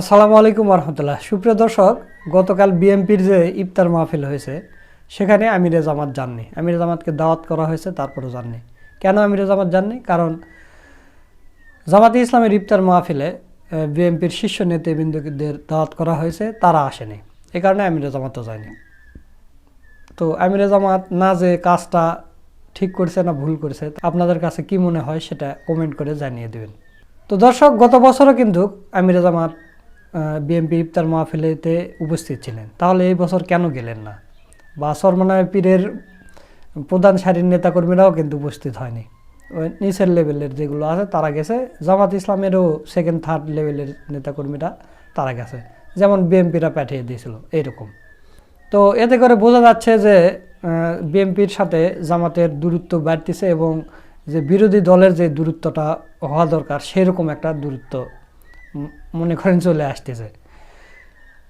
আসসালামু আলাইকুম রহমতুল্লাহ সুপ্রিয় দর্শক, গতকাল বিএমপির যে ইফতার মাহফিল হয়েছে, সেখানে আমিরে জামাত যাননি। আমিরে জামাতকে দাওয়াত করা হয়েছে, তারপরেও যাননি। কেন আমিরে জামাত যাননি? কারণ জামাতে ইসলামের ইফতার মাহফিলে বিএমপির শীর্ষ নেতৃবৃন্দদের দাওয়াত করা হয়েছে, তারা আসেনি। এ কারণে আমিরে জামাতও যায়নি। তো আমিরে জামাত না যে কাজটা ঠিক করছে না ভুল করছে, আপনাদের কাছে কি মনে হয় সেটা কমেন্ট করে জানিয়ে দেবেন। তো দর্শক, গত বছরও কিন্তু আমিরে জামাত বিএমপি ইফতার মাহফিলেতে উপস্থিত ছিলেন। তাহলে এই বছর কেন গেলেন না? বা সরমনায় পীরের প্রধান সারির নেতাকর্মীরাও কিন্তু উপস্থিত হয়নি। ওই নিচের লেভেলের যেগুলো আছে, তারা গেছে। জামাত ইসলামেরও সেকেন্ড থার্ড লেভেলের নেতাকর্মীরা তারা গেছে। যেমন বিএমপিরা পাঠিয়ে দিয়েছিল, এইরকম। তো এতে করে বোঝা যাচ্ছে যে বিএনপির সাথে জামাতের দূরত্ব বাড়তেছে এবং যে বিরোধী দলের যে দূরত্বটা হওয়া দরকার, সেরকম একটা দূরত্ব মনে করেন চলে আসতেছে।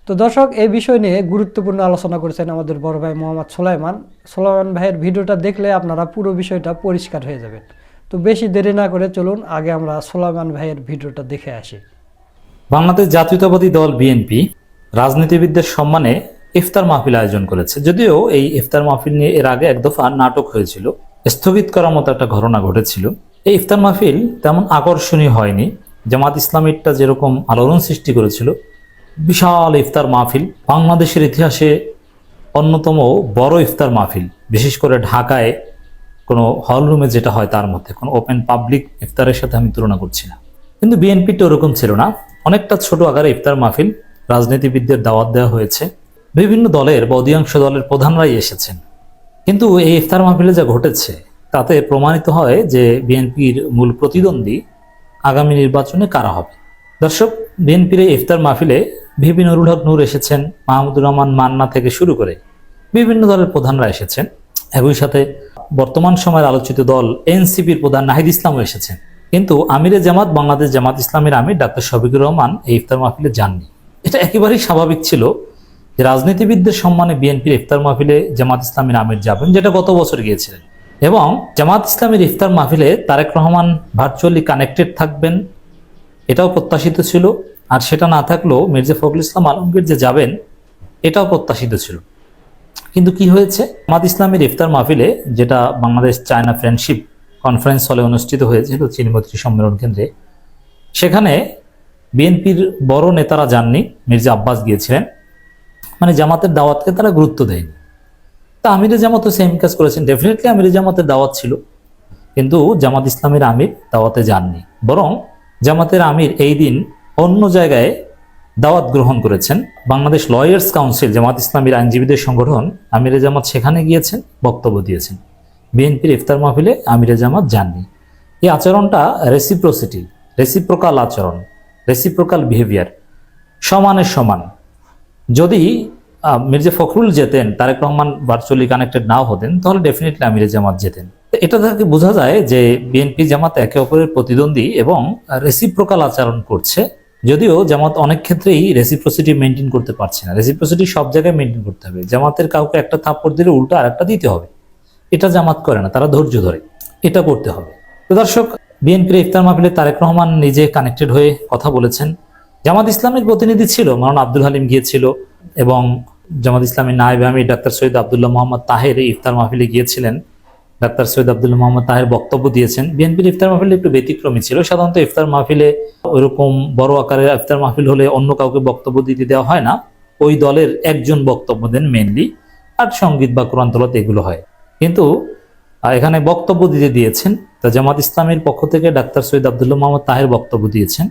তো দর্শক, এই বিষয় নিয়ে গুরুত্বপূর্ণ আলোচনা করেছেন আমাদের বড় ভাই মোহাম্মদ সোলাইমান। সোলাইমান ভাইয়ের ভিডিওটা দেখলে আপনারা পুরো বিষয়টা পরিষ্কার হয়ে যাবেন। তো বেশি দেরি না করে চলুন, আগে আমরা সোলাইমান ভাইয়ের ভিডিওটা দেখে আসি। বাংলাদেশ জাতীয়তাবাদী দল বিএনপি রাজনীতিবিদদের সম্মানে ইফতার মাহফিল আয়োজন করেছে। যদিও এই ইফতার মাহফিল নিয়ে এর আগে এক দফা নাটক হয়েছিল। স্থগিত করার মতো একটা ঘটনা ঘটেছিল। এই ইফতার মাহফিল তেমন আকর্ষণীয় হয়নি। জামাত ইসলামীরটা যেরকম আলোড়ন সৃষ্টি করেছিল, বিশাল ইফতার মাহফিল, বাংলাদেশের ইতিহাসে অন্যতম বড় ইফতার মাহফিল, বিশেষ করে ঢাকায় কোনো হল রুমে যেটা হয় তার মধ্যে, কোনো ওপেন পাবলিক ইফতারের সাথে আমি তুলনা করছি না। কিন্তু বিএনপিটা ওরকম ছিল না। অনেকটা ছোট আকারে ইফতার মাহফিল, রাজনীতিবিদদের দাওয়াত দেওয়া হয়েছে। বিভিন্ন দলের বা অধিকাংশ দলের প্রধানরাই এসেছেন। কিন্তু এই ইফতার মাহফিলে যা ঘটেছে, তাতে প্রমাণিত হয় যে বিএনপির মূল প্রতিদ্বন্দ্বী আগামী নির্বাচনে কারা হবে? দর্শক, বিএনপির এই ইফতার মাহফিলে ভিপি নুরুল হক নূর এসেছেন, মাহমুদুর রহমান মান্না থেকে শুরু করে বিভিন্ন দলের প্রধানরা এসেছেন একই সাথে বর্তমান সময়ের আলোচিত দল এনসিপির প্রধান নাহিদ ইসলামও এসেছেন। কিন্তু আমিরে জামাত, বাংলাদেশ জামাত ইসলামের আমির ডাক্তার শফিকুর রহমান এই ইফতার মাহফিলে যাননি। এটা একেবারেই স্বাভাবিক ছিল যে রাজনীতিবিদদের সম্মানে বিএনপির ইফতার মাহফিলে জামাত ইসলামের আমির যাবেন, যেটা গত বছর গিয়েছিলেন। এবং জামাত ইসলামের ইফতার মাহফিলে তারেক রহমান ভার্চুয়ালি কানেক্টেড থাকবেন। এটাও প্রত্যাশিত ছিল। আর সেটা না থাকলেও মির্জা ফখরুল ইসলাম আলমগীর যে যাবেন, এটাও প্রত্যাশিত ছিল। কিন্তু কি হয়েছে? জামাত ইসলামের ইফতার মাহফিলে যেটা বাংলাদেশ চায়না ফ্রেন্ডশিপ কনফারেন্স হলে অনুষ্ঠিত হয়েছিল চিনিমৈত্রী সম্মেলন কেন্দ্রে, সেখানে বিএনপির বড় নেতারা যাননি, মির্জা আব্বাস গিয়েছিলেন। মানে জামাতের দাওয়াতকে তারা গুরুত্ব দেয়নি। তা আমিরে জামাতও সেম কাজ করেছেন। ডেফিনেটলি আমিরে জামাতের দাওয়াত ছিল, কিন্তু জামাত ইসলামের আমির দাওয়াতে যাননি। বরং জামাতের আমির এই দিন অন্য জায়গায় দাওয়াত গ্রহণ করেছেন। বাংলাদেশ লয়ার্স কাউন্সিল জামাত ইসলামীর আইনজীবীদের সংগঠন আমিরে জামাত সেখানে গিয়েছেন, বক্তব্য দিয়েছেন। বিএনপির ইফতার মাহফিলে আমিরে জামাত যাননি। এই আচরণটা রেসিপ্রোসিটি রেসিপ্রোকাল আচরণ রেসিপ্রোকাল বিহেভিয়ার সমানের সমান। যদি মির্জা ফখরুল যেতেন, তারেক রহমান ভার্চুয়ালি কানেক্টেড নাও হতেন, তাহলে ডেফিনেটলি আমিরে জামাত যেতেন। এটা থেকে বোঝা যায় যে বিএনপি জামাত একে অপরের প্রতিদ্বন্দ্বী এবং রেসিপ্রোকাল আচরণ করছে, যদিও জামাত অনেক ক্ষেত্রেই রেসিপ্রোসিটি মেনটেন করতে পারছে না। রেসিপ্রোসিটি সব জায়গায় মেনটেন করতে হবে। জামাতের কাউকে একটা থাপ্পড় দিলে উল্টো আর একটা দিতে হবে। এটা জামাত করে না, তারা ধৈর্য ধরে। এটা করতে হবে। তো দর্শক বিএনপির ইফতার মাহফিলে তারেক রহমান নিজে কানেক্টেড হয়ে কথা বলেছেন। জামাত ইসলামের প্রতিনিধি ছিল মারান আব্দুল হালিম গিয়েছিল। এবং জামাত ইসলামী নায়েব আমি ডাক্তার সৈয়দ আবদুল্লাহ মোহাম্মদ তাহের ইফতার মাহফিলে গিয়েছিলেন। ডাক্তার সৈয়দ আবদুল্লাহ মোহাম্মদ তাহের বক্তব্য দিয়েছেন। বিএনপির ইফতার মাহফিলে একটু ব্যতিক্রমী ছিল। সাধারণত ইফতার মাহফিলে ওইরকম বড় আকারের ইফতার মাহফিল হলে অন্য কাউকে বক্তব্য দিতে দেওয়া হয় না। ওই দলের একজন বক্তব্য দেন মেনলি আর সংগীত বা কোরআন তলত এগুলো হয়। কিন্তু এখানে বক্তব্য দিতে দিয়েছেন। তা জামাত ইসলামের পক্ষ থেকে ডাক্তার সৈয়দ আবদুল্লাহ মোহাম্মদ তাহের বক্তব্য দিয়েছেন।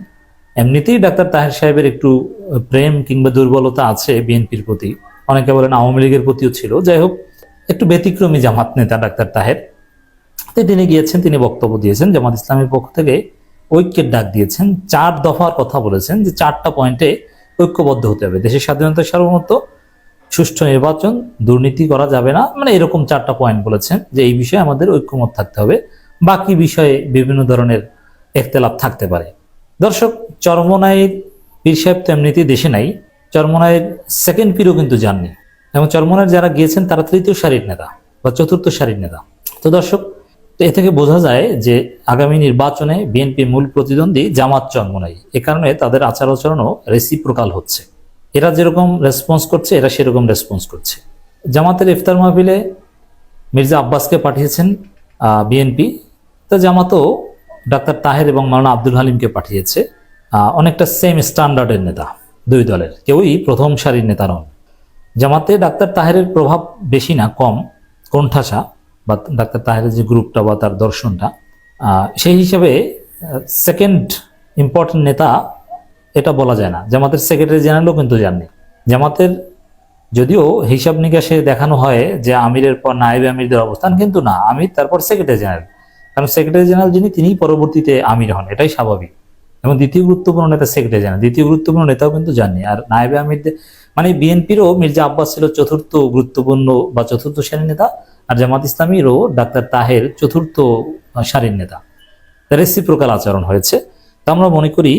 এমনিতেই ডাক্তার তাহের সাহেবের একটু প্রেম কিংবা দুর্বলতা আছে বিএনপির প্রতি। অনেকে বলেন আওয়ামী লীগের প্রতিও ছিল। যাই হোক, একটু ব্যতিক্রমী জামাত নেতা ডাক্তার তাহের। তিনি গিয়েছেন, তিনি বক্তব্য দিয়েছেন। জামাত ইসলামের পক্ষ থেকে ঐক্যের ডাক দিয়েছেন। চার দফার কথা বলেছেন যে চারটা পয়েন্টে ঐক্যবদ্ধ হতে হবে। দেশের স্বাধীনতা সার্বভৌমত্ব, সুষ্ঠু নির্বাচন, দুর্নীতি করা যাবে না। মানে এরকম চারটা পয়েন্ট বলেছেন যে এই বিষয়ে আমাদের ঐক্যমত থাকতে হবে। বাকি বিষয়ে বিভিন্ন ধরনের একতেলাপ থাকতে পারে। দর্শক চরমনাইয়ের পীর সাহেব তো এমনিতেই দেশে নাই চরমনাইয়ের সেকেন্ড পীরও কিন্তু যাননি। এবং চরমনাইয়ের যারা গিয়েছেন, তারা তৃতীয় সারির নেতা বা চতুর্থ সারির নেতা। তো দর্শক, তো এ থেকে বোঝা যায় যে আগামী নির্বাচনে বিএনপির মূল প্রতিদ্বন্দ্বী জামাত চন্মনাই এ কারণে তাদের আচার আচরণও রেসিপ্রোকাল হচ্ছে। এরা যেরকম রেসপন্স করছে, এরা সেরকম রেসপন্স করছে। জামাতের ইফতার মাহফিলে মির্জা আব্বাসকে পাঠিয়েছেন বিএনপি। তো জামাতও ডাক্তার তাহের এবং মাওলানা আব্দুল হালিমকে পাঠিয়েছে। অনেকটা সেম স্ট্যান্ডার্ডের নেতা দুই দলের। কেউই প্রথম সারির নেতা নন। জামাতে ডাক্তার তাহেরের প্রভাব বেশি না, কম। কোণঠাসা বা ডাক্তার তাহেরের যে গ্রুপটা বা তার দর্শনটা সেই হিসাবে সেকেন্ড ইম্পর্টেন্ট নেতা এটা বলা যায় না। জামাতের সেক্রেটারি জেনারেলও কিন্তু জাননি। জামাতের যদিও হিসাব নিকাশে দেখানো হয় যে আমিরের পর নায়েব আমিরদের অবস্থান, কিন্তু না, আমির তারপর সেক্রেটারি জেনারেল কারণ সেক্রেটারি জেনারেল যিনি, তিনিই পরবর্তীতে আমির হন। এটাই স্বাভাবিক। এবং দ্বিতীয় গুরুত্বপূর্ণ নেতা সেক্রেটারি জেনারেল দ্বিতীয় গুরুত্বপূর্ণ নেতাও কিন্তু জাননি আর নায়েবে আমিরদের মানে বিএনপিরও মির্জা আব্বাস ছিল চতুর্থ গুরুত্বপূর্ণ বা চতুর্থ সারির নেতা, আর জামাত ইসলামীরও ডাক্তার তাহের চতুর্থ সারির নেতা। রেসি রেসিপ্রোকাল আচরণ হয়েছে। তা আমরা মনে করি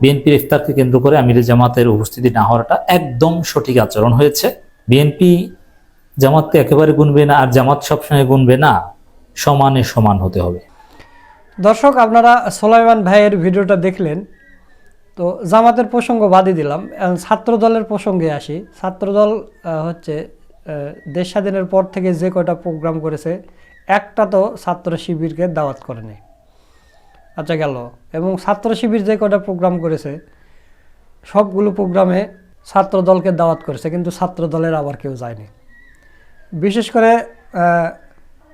বিএনপির ইফতারকে কেন্দ্র করে আমিরের জামাতের উপস্থিতি না হওয়াটা একদম সঠিক আচরণ হয়েছে। বিএনপি জামাতকে একেবারে গুনবে না, আর জামাত সবসময় গুনবে না। সমানে সমান হতে হবে। দর্শক, আপনারা সোলাইমান ভাইয়ের ভিডিওটা দেখলেন। তো জামাতের প্রসঙ্গ বাদই দিলাম। এখন ছাত্র দলের প্রসঙ্গে আসি। ছাত্রদল হচ্ছে দেশ স্বাধীনের পর থেকে যে কয়টা প্রোগ্রাম করেছে, একটা তো ছাত্র শিবিরকে দাওয়াত করেনি। আচ্ছা গেল। এবং ছাত্র শিবির যে কয়টা প্রোগ্রাম করেছে, সবগুলো প্রোগ্রামে ছাত্র দলকে দাওয়াত করেছে, কিন্তু ছাত্র দলের আবার কেউ যায়নি। বিশেষ করে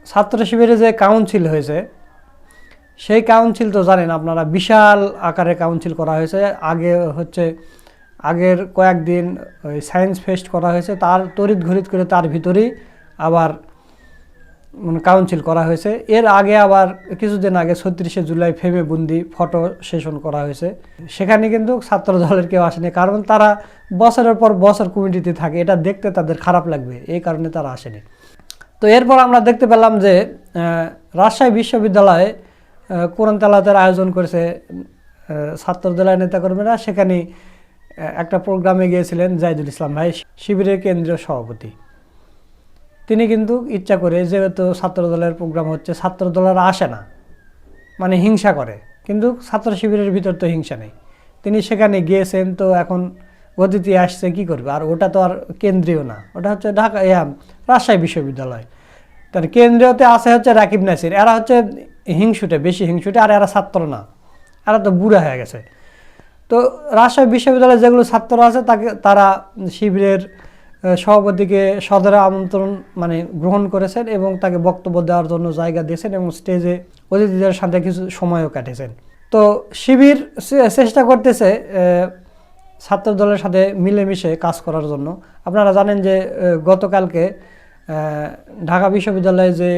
ছাত্র শিবিরে যে কাউন্সিল হয়েছে সেই কাউন্সিল তো জানেন আপনারা, বিশাল আকারে কাউন্সিল করা হয়েছে। আগে হচ্ছে, আগের কয়েকদিন ওই সায়েন্স ফেস্ট করা হয়েছে, তার তড়িৎ ঘড়িত করে তার ভিতরেই আবার মানে কাউন্সিল করা হয়েছে। এর আগে আবার কিছুদিন আগে ছত্রিশে জুলাই ফেমে বন্দি ফটো সেশন করা হয়েছে। সেখানে কিন্তু ছাত্র দলের কেউ আসেনি, কারণ তারা বছরের পর বছর কমিটিতে থাকে, এটা দেখতে তাদের খারাপ লাগবে, এই কারণে তারা আসেনি। তো এরপর আমরা দেখতে পেলাম যে রাজশাহী বিশ্ববিদ্যালয়ে কোরআন তালাতের আয়োজন করেছে আহ, ছাত্রদলের নেতাকর্মীরা। সেখানে একটা প্রোগ্রামে গিয়েছিলেন জাহিদুল ইসলাম ভাই শিবিরের কেন্দ্রীয় সভাপতি। তিনি কিন্তু ইচ্ছা করে যেহেতু ছাত্রদলের প্রোগ্রাম হচ্ছে ছাত্রদলের আসে না মানে হিংসা করে। কিন্তু ছাত্র শিবিরের ভিতর তো হিংসা নেই। তিনি সেখানে গিয়েছেন তো এখন অতিথি আসছে কি করবে? আর ওটা তো আর কেন্দ্রীয় না। ওটা হচ্ছে ঢাকা রাজশাহী বিশ্ববিদ্যালয়। তার কেন্দ্রীয়তে আছে হচ্ছে রাকিব নাসির। এরা হচ্ছে হিংসুটে, বেশি হিংসুটে, আর এরা ছাত্র না। এরা তো বুড়া হয়ে গেছে। তো রাজশাহী বিশ্ববিদ্যালয়ে যেগুলো ছাত্র আছে, তাকে তারা শিবিরের সভাপতিকে সদরে আমন্ত্রণ মানে গ্রহণ করেছেন এবং তাকে বক্তব্য দেওয়ার জন্য জায়গা দিয়েছেন এবং স্টেজে অতিথিদের সাথে কিছু সময়ও কাটিয়েছেন তো শিবির চেষ্টা করতেছে ছাত্র দলের সাথে মিলেমিশে কাজ করার জন্য। আপনারা জানেন যে গতকালকে ঢাকা বিশ্ববিদ্যালয়ে যে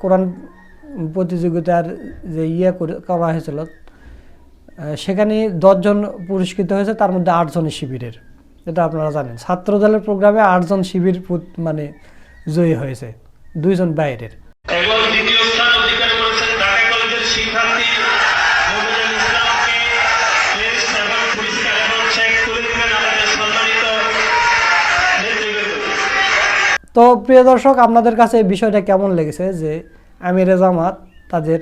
কোরআন প্রতিযোগিতার যে ইয়ে করা হয়েছিল সেখানে দশজন পুরস্কৃত হয়েছে তার মধ্যে আটজনই শিবিরের। এটা আপনারা জানেন। ছাত্র দলের প্রোগ্রামে আটজন শিবির মানে জয়ী হয়েছে দুইজন বাইরের। তো প্রিয় দর্শক আপনাদের কাছে এই বিষয়টা কেমন লেগেছে? যে আমিরে জামাত তাদের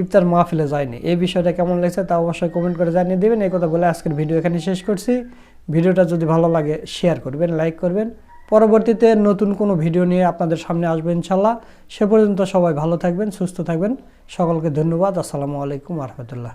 ইফতার মাহফিলে যায়নি। এই বিষয়টা কেমন লাগছে তা অবশ্যই কমেন্ট করে জানিয়ে দেবেন। এই কথা বলে আজকের ভিডিও এখানে শেষ করছি। ভিডিওটা যদি ভালো লাগে শেয়ার করবেন লাইক করবেন। পরবর্তীতে নতুন কোনো ভিডিও নিয়ে আপনাদের সামনে আসবে ইনশাল্লাহ। সে পর্যন্ত সবাই ভালো থাকবেন, সুস্থ থাকবেন। সকলকে ধন্যবাদ। আসসালামু আলাইকুম রহমতুল্লাহ।